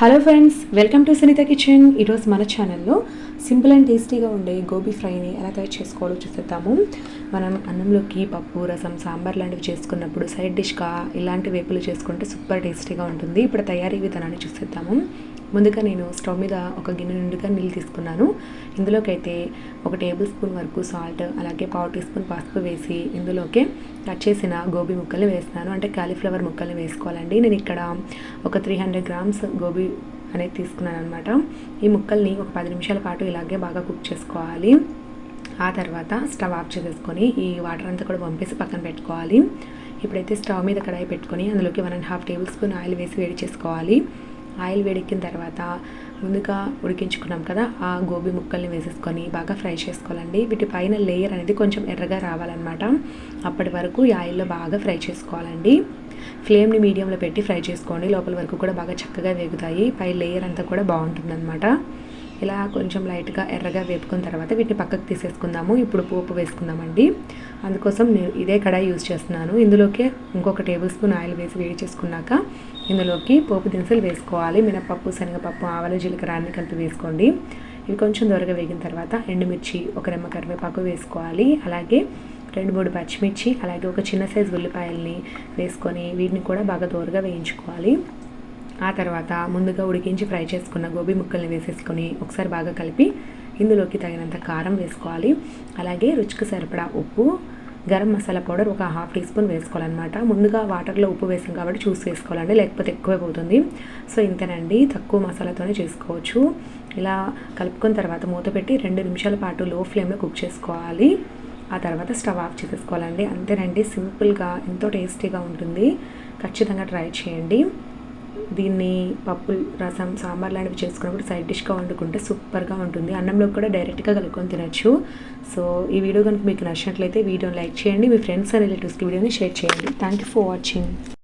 Hello friends welcome to Sunitha kitchen ఈరోజు మన ఛానల్లో సింపుల్ అండ్ టేస్టీగా ఉండే గోబీ ఫ్రైని ఎలా తయారు చేసుకోవాలో చూసేద్దాము. మనం అన్నంలోకి పప్పు రసం సాంబార్ లాంటివి చేసుకున్నప్పుడు సైడ్ డిష్గా ఇలాంటి వేపులు చేసుకుంటే సూపర్ టేస్టీగా ఉంటుంది. ఇప్పుడు తయారీ విధానాన్ని చూసేద్దాము. ముందుగా నేను స్టవ్ మీద ఒక గిన్నె నిండుగా నీళ్ళు తీసుకున్నాను. ఇందులోకైతే ఒక టేబుల్ స్పూన్ వరకు సాల్ట్ అలాగే పావు టీ స్పూన్ పసుపు వేసి ఇందులోకి కట్ చేసిన గోబీ ముక్కలు వేస్తున్నాను. అంటే కాలీఫ్లవర్ ముక్కల్ని వేసుకోవాలండి. నేను ఇక్కడ ఒక త్రీ హండ్రెడ్ గ్రామ్స్ గోబీ అనేది తీసుకున్నాను అనమాట ఈ ముక్కల్ని ఒక పది నిమిషాల పాటు ఇలాగే బాగా కుక్ చేసుకోవాలి. ఆ తర్వాత స్టవ్ ఆఫ్ చేసేసుకొని ఈ వాటర్ అంతా కూడా పంపేసి పక్కన పెట్టుకోవాలి. ఇప్పుడైతే స్టవ్ మీద కడాయి పెట్టుకొని అందులోకి one and half tablespoon oil వేసి వేడి చేసుకోవాలి. ఆయిల్ వేడెక్కిన తర్వాత ముందుగా ఉడికించుకున్నాం కదా ఆ గోబీ ముక్కల్ని వేసేసుకొని బాగా ఫ్రై చేసుకోవాలండి. వీటి పైన లేయర్ అనేది కొంచెం ఎర్రగా రావాలన్నమాట. అప్పటి వరకు ఈ ఆయిల్లో బాగా ఫ్రై చేసుకోవాలండి. ఫ్లేమ్ని మీడియంలో పెట్టి ఫ్రై చేసుకోండి. లోపల వరకు కూడా బాగా చక్కగా వేగుతాయి. పై లేయర్ అంతా కూడా బాగుంటుందన్నమాట. ఇలా కొంచెం లైట్గా ఎర్రగా వేపుకున్న తర్వాత వీటిని పక్కకు తీసేసుకుందాము. ఇప్పుడు పోపు వేసుకుందామండి. అందుకోసం నేను ఇదే కడాయి యూజ్ చేస్తున్నాను. ఇందులోకి ఇంకొక టేబుల్ స్పూన్ ఆయిల్ వేసి వేడి చేసుకున్నాక ఇందులోకి పోపు దినుసులు వేసుకోవాలి. మినపప్పు శనగపప్పు ఆవాలు జీలకర్ర అన్ని కలిపి వేసుకోండి. ఇవి కొంచెం దొరగా వేగిన తర్వాత ఎండుమిర్చి ఒక రెమ్మ కరివేపాకు వేసుకోవాలి. అలాగే రెండు మూడు పచ్చిమిర్చి అలాగే ఒక చిన్న సైజు ఉల్లిపాయల్ని వేసుకొని వీటిని కూడా బాగా దూరగా వేయించుకోవాలి. ఆ తర్వాత ముందుగా ఉడికించి ఫ్రై చేసుకున్న గోబీ ముక్కల్ని వేసేసుకొని ఒకసారి బాగా కలిపి ఇందులోకి తగినంత కారం వేసుకోవాలి. అలాగే రుచికి సరిపడా ఉప్పు గరం మసాలా పౌడర్ ఒక హాఫ్ టీ స్పూన్ వేసుకోవాలన్నమాట. ముందుగా వాటర్లో ఉప్పు వేసాం కాబట్టి చూసి వేసుకోవాలండి లేకపోతే ఎక్కువే పోతుంది. సో ఇంతేనండి తక్కువ మసాలాతోనే చేసుకోవచ్చు. ఇలా కలుపుకున్న తర్వాత మూత పెట్టి రెండు నిమిషాల పాటు లో ఫ్లేమ్లో కుక్ చేసుకోవాలి. ఆ తర్వాత స్టవ్ ఆఫ్ చేసేసుకోవాలండి. అంతేనండి సింపుల్గా ఎంతో టేస్టీగా ఉంటుంది. ఖచ్చితంగా ట్రై చేయండి. దీన్ని పప్పు రసం సాంబార్ లాంటివి చేసుకున్నప్పుడు సైడ్ డిష్గా వండుకుంటే సూపర్గా ఉంటుంది. అన్నంలో కూడా డైరెక్ట్గా కలుపుకొని తినచ్చు. సో ఈ వీడియో కనుక మీకు నచ్చినట్లయితే వీడియోని లైక్ చేయండి. మీ ఫ్రెండ్స్ అండ్ రిలేటివ్స్కి వీడియోని షేర్ చేయండి. Thank you for watching